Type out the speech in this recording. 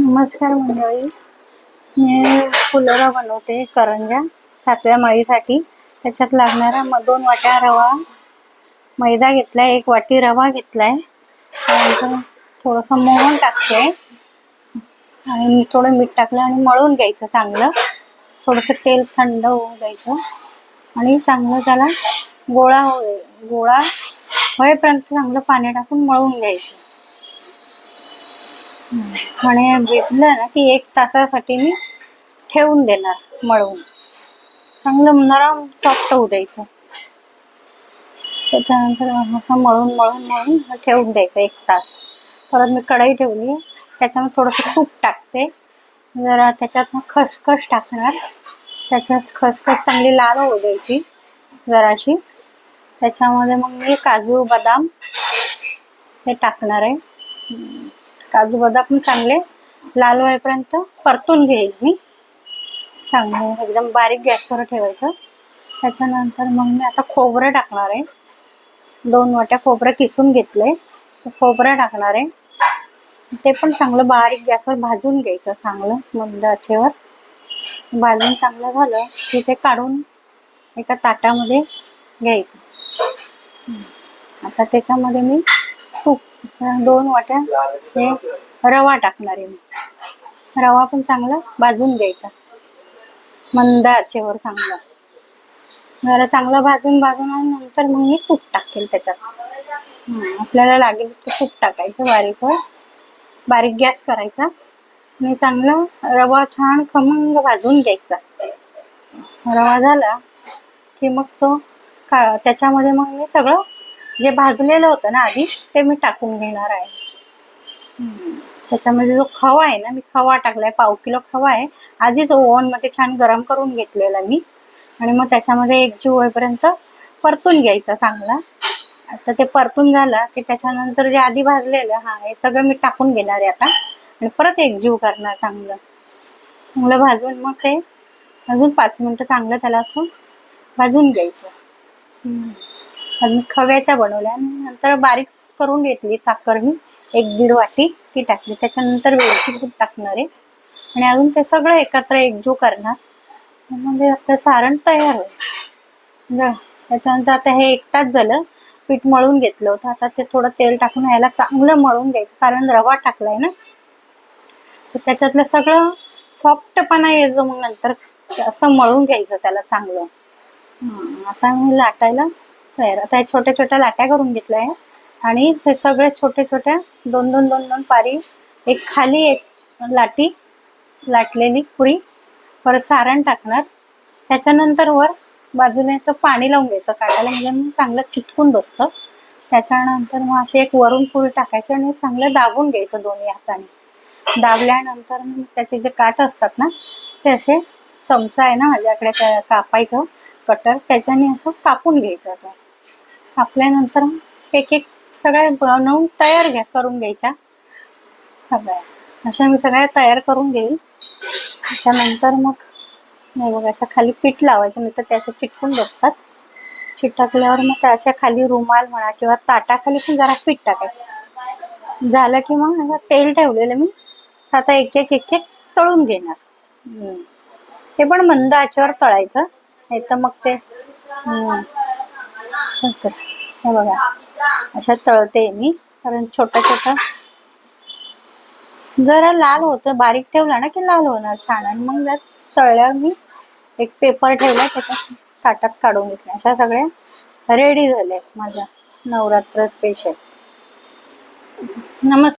नमस्कार मंडळी. मी फुलोरा बनवते करंजा सातव्या मळीसाठी. त्याच्यात लागणारा म दोन वाट्या रवा मैदा घेतला आहे एक वाटी रवा घेतला आहे त्यानंतर थोडंसं मोहन टाकते. आणि थोडं मीठ टाकलं आणि मळून घ्यायचं चांगलं. थोडंसं तेल थंड होऊ द्यायचं. आणि चांगलं त्याला गोळा हो गोळा होईपर्यंत चांगलं पाणी टाकून मळून घ्यायचं. आणि भिजलं ना की एक तासासाठी मी ठेवून देणार मळून. चांगलं नरम सॉफ्ट होऊ द्यायचं. त्याच्यानंतर असं मळून मळून मळून ठेवून द्यायचं एक तास. परत मी कढई ठेवली त्याच्यामध्ये थोडंसं तूप टाकते. जरा त्याच्यात मग खसखस टाकणार. त्याच्यात खसखस चांगली लाल होऊ द्यायची जराशी. त्याच्यामध्ये मग मी काजू बदाम हे टाकणार आहे. काजू बदाम पण चांगले. लाल होईपर्यंत परतून घेईल मी. चांगले एकदम बारीक गॅसवर ठेवायचं. त्याच्यानंतर मग मी आता खोबरं टाकणार आहे. दोन वाट्या खोबरं किसून घेतलंय. खोबरं टाकणार आहे. ते पण चांगलं बारीक गॅसवर भाजून घ्यायचं चांगलं मंद आचेवर. भाजून चांगलं झालं की ते काढून एका ताटामध्ये घ्यायचं. आता त्याच्यामध्ये मी तूप दोन वाट्या हे रवा टाकणार आहे मी. रवा पण चांगला भाजून घ्यायचा. मंद आचेवर चांगला. जरा चांगलं भाजून भाजून आणि नंतर मग मी तूप टाकेल त्याच्यात. आपल्याला लागेल तर तूप टाकायचं बारीकवर बारीक गॅस करायचा. आणि चांगला रवा छान खमंग भाजून घ्यायचा. रवा झाला की मग तो का त्याच्यामध्ये मग मी सगळं जे भाजलेलं होतं ना आधी ते मी टाकून घेणार आहे. त्याच्यामध्ये जो खवा आहे ना मी खवा टाकलाय पाव किलो खवा आहे. आधीच ओव्हनमध्ये छान गरम करून घेतलेला मी. आणि मग त्याच्यामध्ये एक जीव होईपर्यंत परतून घ्यायचा चांगला. आता ते परतून झाला की त्याच्यानंतर जे आधी भाजलेलं हा हे सगळं मी टाकून घेणार आहे आता. आणि परत एक जीव करणार चांगलं. चांगलं भाजून मग ते अजून पाच मिनिटं चांगलं त्याला असं भाजून घ्यायचं. खव्याच्या बनवल्या आणि नंतर बारीक करून घेतली साखर मी. एक दीड वाटी ती टाकली. त्याच्यानंतर वेलची पूड टाकणार आहे. आणि अजून ते सगळं एकत्र एकजू करणार. म्हणजे आपलं सारण तयार होईल. त्याच्यानंतर आता हे एक तास झालं पीठ मळून घेतलं होतं. आता ते थोडं तेल टाकून याला चांगलं मळून घ्यायचं. कारण रवा टाकलाय ना. तर त्याच्यातलं सगळं सॉफ्टपणा येतो मग नंतर असं मळून घ्यायचं त्याला चांगलं. आता मी लाटायला स्क्वेअर आता छोट्या छोट्या लाट्या करून घेतल्या आहे. आणि हे सगळे छोटे छोट्या दोन दोन दोन दोन पारी एक खाली एक लाटी लाटलेली पुरी परत सारण टाकणार. त्याच्यानंतर वर बाजूने असं पाणी लावून घ्यायचं काढायला. म्हणजे मग चांगलं चिटकून बसतं. त्याच्यानंतर मग अशी एक वरून पुरी टाकायची आणि चांगलं दाबून घ्यायचं दोन्ही हाताने. दाबल्यानंतर मग त्याचे जे काठ असतात ना ते असे चमचा आहे ना माझ्याकडे त्या कापायचं कटर त्याच्याने असं कापून घ्यायचं असं कापल्यानंतर मग एक एक सगळ्या बनवून तयार घ्या करून घ्यायच्या. सगळ्या. अशा मी सगळ्या तयार करून घेईल. त्याच्यानंतर मग नाही बघा अशा खाली पीठ लावायचं नाही तर त्या चिटकून बसतात. चिटकल्यावर मग त्याच्याखाली रुमाल म्हणा किंवा ताटाखाली पण जरा पीठ टाकायचं. झालं की मग आता तेल ठेवलेलं मी. आता एक एक एक एक तळून घेणार. ते पण मंद आचेवर तळायचं. नाही तर मग ते हम्म. असं. हे बघा. अशा तळते मी कारण छोटं छोटा. जरा लाल होतं बारीक ठेवला ना की लाल होणार छान. आणि मग जर तळल्यावर मी एक पेपर ठेवला त्याच्यात ताटात काढून घेतले. अशा सगळ्या रेडी झाल्या माझ्या नवरात्र स्पेशल नमस्कार.